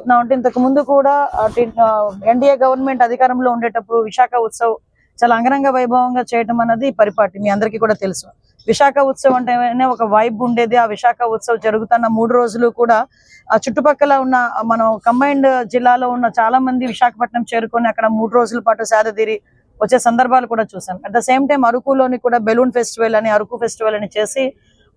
చెప్తున్నాం అంటే ఇంతకు ముందు కూడా ఎన్డీఏ గవర్నమెంట్ అధికారంలో ఉండేటప్పుడు విశాఖ ఉత్సవ్ చాలా అంగరంగ వైభవంగా చేయటం అన్నది పరిపాటి మీ అందరికీ కూడా తెలుసు. విశాఖ ఉత్సవ్ అంటేనే ఒక వైబ్ ఉండేది. ఆ విశాఖ ఉత్సవ్ జరుగుతున్న మూడు రోజులు కూడా ఆ చుట్టుపక్కల ఉన్న మనం కంబైన్డ్ జిల్లాలో ఉన్న చాలా మంది విశాఖపట్నం చేరుకొని అక్కడ మూడు రోజుల పాటు సేదతీరి వచ్చే సందర్భాలు కూడా చూసాం. అట్ ద సేమ్ టైం అరకులోని కూడా బెలూన్ ఫెస్టివల్ అని అరకు ఫెస్టివల్ అని చేసి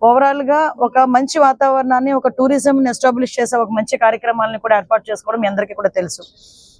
ఓవరాల్గా ఒక మంచి వాతావరణాన్ని ఒక టూరిజం ని ఎస్టాబ్లిష్ చేసే ఒక మంచి కార్యక్రమాలను కూడా ఏర్పాటు చేసుకోవడం మీ అందరికీ కూడా తెలుసు.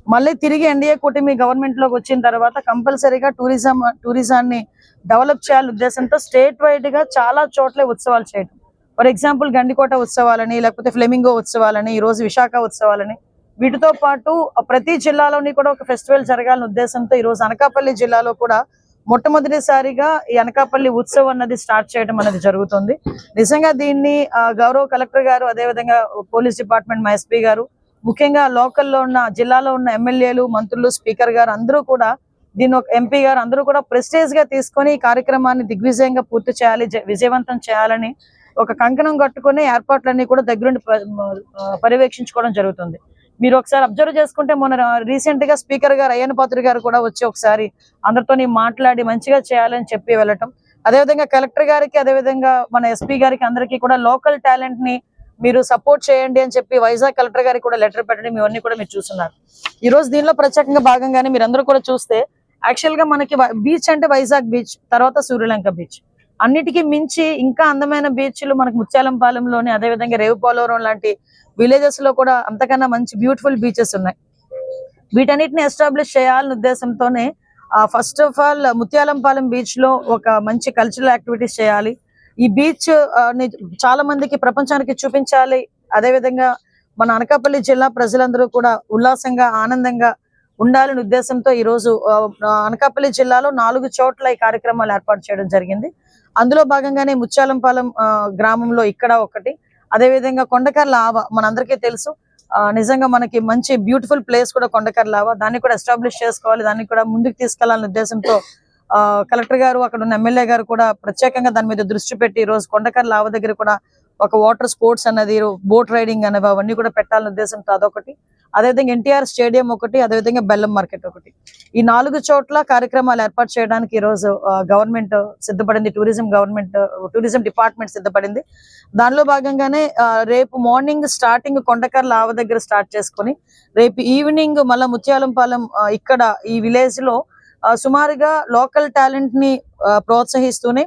మళ్ళీ తిరిగి ఎన్డీఏ కూటమి గవర్నమెంట్లోకి వచ్చిన తర్వాత కంపల్సరీగా టూరిజం టూరిజాన్ని డెవలప్ చేయాలనే ఉద్దేశంతో స్టేట్ వైడ్గా చాలా చోట్ల ఉత్సవాలు చేయడం ఫర్ ఎగ్జాంపుల్ గండికోట ఉత్సవాలని లేకపోతే ఫ్లెమింగో ఉత్సవాలని ఈ రోజు విశాఖ ఉత్సవాలని వీటితో పాటు ప్రతి జిల్లాలోని కూడా ఒక ఫెస్టివల్ జరగాలనే ఉద్దేశంతో ఈ రోజు అనకాపల్లి జిల్లాలో కూడా మొట్టమొదటిసారిగా ఈ అనకాపల్లి ఉత్సవం అన్నది స్టార్ట్ చేయడం అనేది జరుగుతుంది. నిజంగా దీన్ని గౌరవ కలెక్టర్ గారు అదేవిధంగా పోలీస్ డిపార్ట్మెంట్ మా ఎస్పీ గారు ముఖ్యంగా లోకల్లో ఉన్న జిల్లాలో ఉన్న ఎమ్మెల్యేలు మంత్రులు స్పీకర్ గారు అందరూ కూడా దీన్ని ఒక ఎంపీ గారు అందరూ కూడా ప్రెస్టేజ్గా తీసుకొని ఈ కార్యక్రమాన్ని దిగ్విజయంగా పూర్తి చేయాలి విజయవంతం చేయాలని ఒక కంకణం కట్టుకుని ఏర్పాట్లన్నీ కూడా దగ్గరుండి పర్యవేక్షించుకోవడం జరుగుతుంది. మీరు ఒకసారి అబ్జర్వ్ చేసుకుంటే మొన్న రీసెంట్గా స్పీకర్ గారు అయ్యన్ పాత్రి గారు కూడా వచ్చి ఒకసారి అందరితోని మాట్లాడి మంచిగా చేయాలని చెప్పి వెళ్ళటం. అదేవిధంగా కలెక్టర్ గారికి అదేవిధంగా మన ఎస్పీ గారికి అందరికీ కూడా లోకల్ టాలెంట్ని మీరు సపోర్ట్ చేయండి అని చెప్పి వైజాగ్ కలెక్టర్ గారికి కూడా లెటర్ పెట్టడం ఇవన్నీ కూడా మీరు చూస్తున్నారు. ఈ రోజు దీనిలో ప్రత్యేకంగా భాగంగానే మీరు అందరూ కూడా చూస్తే యాక్చువల్గా మనకి బీచ్ అంటే వైజాగ్ బీచ్ తర్వాత సూర్యలంక బీచ్ అన్నిటికీ మించి ఇంకా అందమైన బీచ్లు మనకు ముత్యాలంపాలెంలోని అదేవిధంగా రేవుపోలవరం లాంటి విలేజెస్లో కూడా అంతకన్నా మంచి బ్యూటిఫుల్ బీచెస్ ఉన్నాయి. వీటన్నిటిని ఎస్టాబ్లిష్ చేయాలనే ఉద్దేశంతోనే ఫస్ట్ ఆఫ్ ఆల్ ముత్యాలంపాలెం బీచ్లో ఒక మంచి కల్చరల్ యాక్టివిటీస్ చేయాలి. ఈ బీచ్ని చాలా మందికి ప్రపంచానికి చూపించాలి. అదేవిధంగా మన అనకాపల్లి జిల్లా ప్రజలందరూ కూడా ఉల్లాసంగా ఆనందంగా ఉండాలనే ఉద్దేశంతో ఈ రోజు అనకాపల్లి జిల్లాలో నాలుగు చోట్ల ఈ కార్యక్రమాలు ఏర్పాటు చేయడం జరిగింది. అందులో భాగంగానే ముత్యాలంపాలెం ఆ, గ్రామంలో ఇక్కడ ఒకటి. అదేవిధంగా కొండకర్ల ఆవ మనందరికీ తెలుసు. ఆ, నిజంగా మనకి మంచి బ్యూటిఫుల్ ప్లేస్ కూడా కొండకర్ల ఆవ. దాన్ని కూడా ఎస్టాబ్లిష్ చేసుకోవాలి. దాన్ని కూడా ముందుకు తీసుకెళ్ళాలనే ఉద్దేశంతో ఆ, కలెక్టర్ గారు అక్కడ ఉన్న ఎమ్మెల్యే గారు కూడా ప్రత్యేకంగా దాని మీద దృష్టి పెట్టి ఈ రోజు కొండకర్ల ఆవ దగ్గర కూడా ఒక వాటర్ స్పోర్ట్స్ అన్నది బోట్ రైడింగ్ అనేవి అవన్నీ కూడా పెట్టాలనే ఉద్దేశంతో అదొకటి. అదేవిధంగా ఎన్టీఆర్ స్టేడియం ఒకటి అదేవిధంగా బెల్లం మార్కెట్ ఒకటి. ఈ నాలుగు చోట్ల కార్యక్రమాలు ఏర్పాటు చేయడానికి ఈ రోజు గవర్నమెంట్ సిద్ధపడింది టూరిజం గవర్నమెంట్ టూరిజం డిపార్ట్మెంట్ సిద్ధపడింది. దానిలో భాగంగానే రేపు మార్నింగ్ స్టార్టింగ్ కొండకర్ల ఆవ దగ్గర స్టార్ట్ చేసుకొని రేపు ఈవినింగ్ మళ్ళీ ముత్యాలంపాలెం ఇక్కడ ఈ విలేజ్లో సుమారుగా లోకల్ టాలెంట్ని ప్రోత్సహిస్తూనే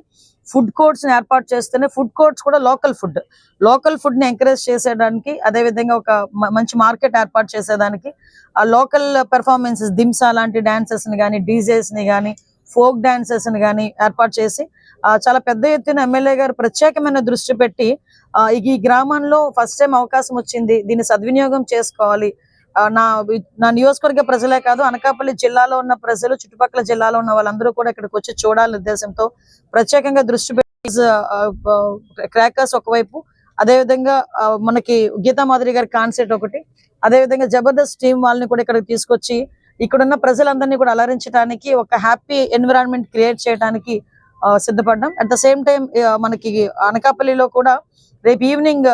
ఫుడ్ కోర్ట్స్ని ఏర్పాటు చేస్తేనే ఫుడ్ కోర్ట్స్ కూడా లోకల్ ఫుడ్. లోకల్ ఫుడ్ని ఎంకరేజ్ చేసేదానికి అదే విధంగా ఒక మంచి మార్కెట్ ఏర్పాటు చేసేదానికి ఆ లోకల్ పెర్ఫార్మెన్సెస్ దింసా లాంటి డాన్సెస్ని కానీ డీజేస్ని కానీ ఫోక్ డాన్సెస్ని కానీ ఏర్పాటు చేసి ఆ, చాలా పెద్ద ఎత్తున ఎమ్మెల్యే గారు ప్రత్యేకమైన దృష్టి పెట్టి ఈ గ్రామంలో ఫస్ట్ టైం అవకాశం వచ్చింది దీన్ని సద్వినియోగం చేసుకోవాలి నా నా నియోజకవర్గ ప్రజలే కాదు అనకాపల్లి జిల్లాలో ఉన్న ప్రజలు చుట్టుపక్కల జిల్లాలో ఉన్న వాళ్ళందరూ కూడా ఇక్కడికి వచ్చి చూడాలనే ఉద్దేశంతో ప్రత్యేకంగా దృష్టి పెట్టి క్రాకర్స్ ఒకవైపు అదేవిధంగా మనకి గీతా మాదిరి గారి కాన్సెప్ట్ ఒకటి అదేవిధంగా జబర్దస్త్ టీం వాళ్ళని కూడా ఇక్కడికి తీసుకొచ్చి ఇక్కడున్న ప్రజలందరినీ కూడా అలరించడానికి ఒక హ్యాపీ ఎన్విరాన్మెంట్ క్రియేట్ చేయడానికి సిద్ధపడ్డాం. అట్ ద సేమ్ టైం మనకి అనకాపల్లిలో కూడా రేపు ఈవినింగ్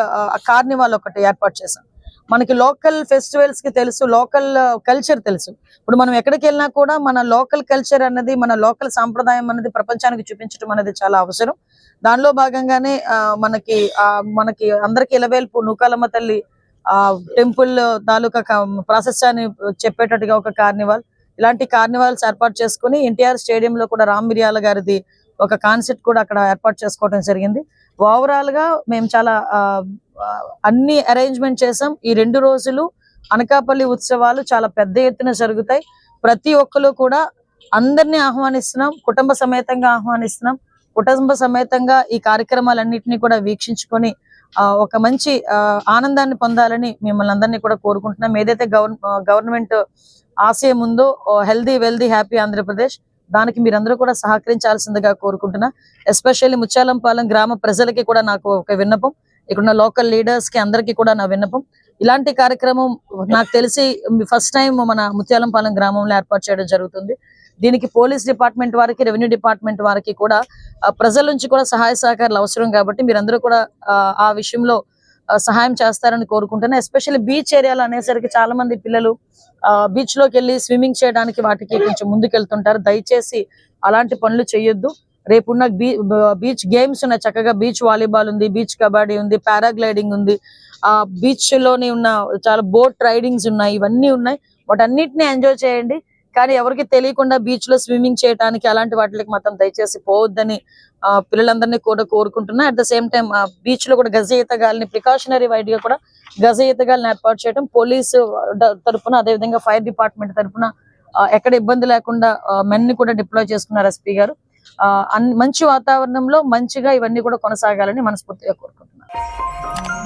కార్నివాల్ ఒకటి ఏర్పాటు చేశాం. మనకి లోకల్ ఫెస్టివల్స్కి తెలుసు లోకల్ కల్చర్ తెలుసు. ఇప్పుడు మనం ఎక్కడికి వెళ్ళినా కూడా మన లోకల్ కల్చర్ అన్నది మన లోకల్ సాంప్రదాయం అనేది ప్రపంచానికి చూపించడం అనేది చాలా అవసరం. దానిలో భాగంగానే ఆ, మనకి ఆ, మనకి అందరికి ఇలవేల్పు నూకాలమ్మ తల్లి ఆ టెంపుల్ తాలూకా క- ప్రాశస్యాన్ని చెప్పేటట్టుగా ఒక కార్నివాల్. ఇలాంటి కార్నివాల్స్ ఏర్పాటు చేసుకుని ఎన్టీఆర్ స్టేడియం లో కూడా రామ్ మిరియాల గారిది ఒక కాన్సెప్ట్ కూడా అక్కడ ఏర్పాటు చేసుకోవడం జరిగింది. ఓవరాల్గా మేము చాలా ఆ, అన్ని అరేంజ్మెంట్ చేసాం. ఈ రెండు రోజులు అనకాపల్లి ఉత్సవాలు చాలా పెద్ద ఎత్తున జరుగుతాయి. ప్రతి ఒక్కరు కూడా అందరినీ ఆహ్వానిస్తున్నాం. కుటుంబ సమేతంగా ఆహ్వానిస్తున్నాం. కుటుంబ సమేతంగా ఈ కార్యక్రమాలన్నింటినీ కూడా వీక్షించుకొని ఆ, ఒక మంచి ఆ, ఆనందాన్ని పొందాలని మిమ్మల్ని అందరినీ కూడా కోరుకుంటున్నాం. ఏదైతే గవర్న గవర్నమెంట్ ఆశయం ఉందో హెల్దీ వెల్దీ హ్యాపీ ఆంధ్రప్రదేశ్ దానికి మీరందరూ కూడా సహకరించాల్సిందిగా కోరుకుంటున్నా. ఎస్పెషల్లీ ముత్యాలంపాలెం గ్రామ ప్రజలకి కూడా నాకు ఒక విన్నపం. ఇక్కడున్న లోకల్ లీడర్స్కి అందరికీ కూడా నా విన్నపం. ఇలాంటి కార్యక్రమం నాకు తెలిసి ఫస్ట్ టైం మన ముత్యాలంపాలెం గ్రామంలో ఏర్పాటు చేయడం జరుగుతుంది. దీనికి పోలీస్ డిపార్ట్మెంట్ వారికి రెవెన్యూ డిపార్ట్మెంట్ వారికి కూడా ప్రజల నుంచి కూడా సహాయ సహకారాలు అవసరం కాబట్టి మీరందరూ కూడా ఆ, విషయంలో సహాయం చేస్తారని కోరుకుంటున్నా. ఎస్పెషల్లీ బీచ్ ఏరియాలో అనేసరికి చాలా మంది పిల్లలు బీచ్లోకి వెళ్ళి స్విమ్మింగ్ చేయడానికి వాటికి కొంచెం ముందుకెళ్తుంటారు. దయచేసి అలాంటి పనులు చేయొద్దు. రేపున్న బీ బీచ్ గేమ్స్ ఉన్నాయి. చక్కగా బీచ్ వాలీబాల్ ఉంది బీచ్ కబడ్డీ ఉంది పారాగ్లైడింగ్ ఉంది. ఆ బీచ్లోని ఉన్న చాలా బోట్ రైడింగ్స్ ఉన్నాయి. ఇవన్నీ ఉన్నాయి. వాటన్నిటిని ఎంజాయ్ చేయండి. కానీ ఎవరికి తెలియకుండా బీచ్లో స్విమ్మింగ్ చేయడానికి అలాంటి వాటికి మాత్రం దయచేసి పోవద్దని ఆ, పిల్లలందరినీ కూడా కోరుకుంటున్నా. అట్ ద సేమ్ టైం బీచ్లో కూడా గజ ఈతగాల్ని ప్రికాషనరీ వైడ్గా కూడా గజ ఈతగాల్ని ఏర్పాటు చేయడం పోలీసు తరఫున అదేవిధంగా ఫైర్ డిపార్ట్మెంట్ తరపున ఎక్కడ ఇబ్బంది లేకుండా మెన్ని కూడా డిప్లాయ్ చేసుకున్నారు ఎస్పీ గారు. మంచి వాతావరణంలో మంచిగా ఇవన్నీ కూడా కొనసాగాలని మనస్ఫూర్తిగా కోరుకుంటున్నాను.